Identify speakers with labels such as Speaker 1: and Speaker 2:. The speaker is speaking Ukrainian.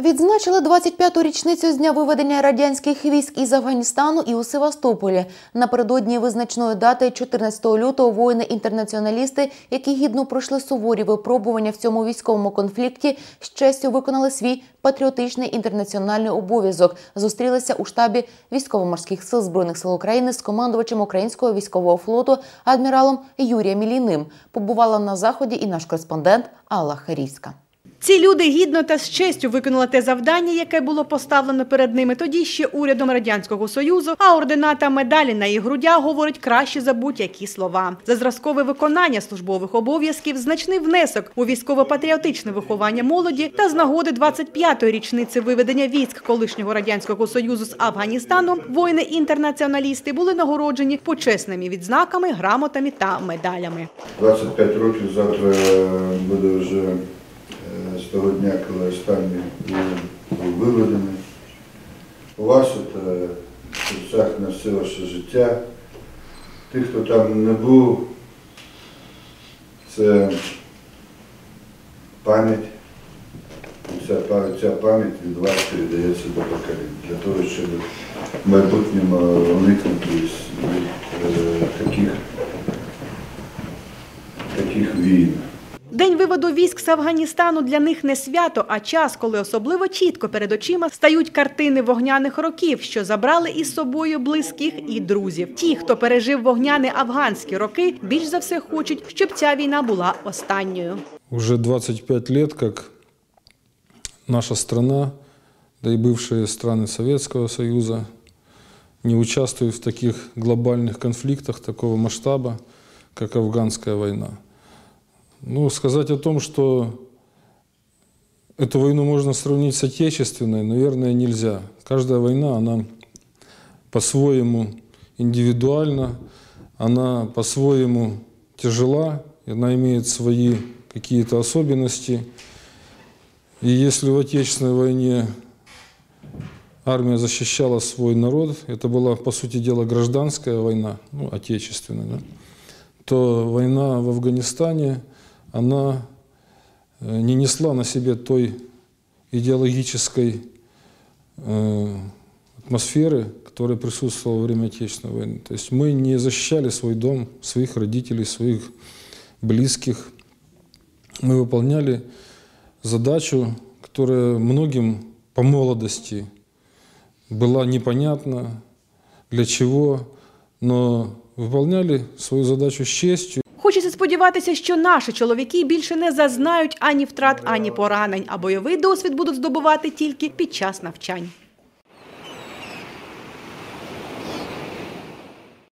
Speaker 1: Відзначили 25-ту річницю з дня виведення радянських військ із Афганістану і у Севастополі. Напередодні визначної дати 14 лютого воїни-інтернаціоналісти, які гідно пройшли суворі випробування в цьому військовому конфлікті, з честю виконали свій патріотичний інтернаціональний обов'язок. Зустрілися у штабі військово-морських сил збройних сил України з командувачем українського військового флоту адміралом Юрієм Іліним. Побувала на заході і наш кореспондент Алла Харівська.
Speaker 2: Ці люди гідно та з честю виконали те завдання, яке було поставлено перед ними тоді ще урядом радянського союзу. А ордена та медалі на їх грудях говорить краще за будь-які слова. За зразкове виконання службових обов'язків, значний внесок у військово-патріотичне виховання молоді та з нагоди 25-ї річниці виведення військ колишнього радянського союзу з Афганістану. Воїни-інтернаціоналісти були нагороджені почесними відзнаками, грамотами та медалями.
Speaker 3: 25 років завтра буде вже е, з того дня, коли останній був виведений. Вас це на все ваше життя. Тих, хто там не був, це пам'ять. Ця, пам'ять від вас передається до поколінь, для того, щоб в майбутньому уникнути е, таких, таких війн.
Speaker 2: День виводу військ з Афганістану для них не свято, а час, коли особливо чітко перед очима стають картини вогняних років, що забрали із собою близьких і друзів. Ті, хто пережив вогняні афганські роки, більш за все хочуть, щоб ця війна була останньою.
Speaker 4: Уже 25 лет, как наша страна, да и бывшие страны Советского Союза, не участвуют в таких глобальных конфликтах такого масштаба, как афганская война. Ну, сказать о том, что эту войну можно сравнить с отечественной, наверное, нельзя. Каждая война, она по-своему индивидуальна, она по-своему тяжела, она имеет свои какие-то особенности. И если в Отечественной войне армия защищала свой народ, это была, по сути дела, гражданская война, ну, отечественная, да, то война в Афганистане, она э, не несла на себе той идеологической э, атмосферы, которая присутствовала во время Отечественной войны. То есть мы не защищали свой дом, своих родителей, своих близких. Мы выполняли задачу, которая многим по молодости была непонятна, для чего, но выполняли свою задачу с честью.
Speaker 2: Сподіватися, що наші чоловіки більше не зазнають ані втрат, ані поранень, а бойовий досвід будуть здобувати тільки під час навчань.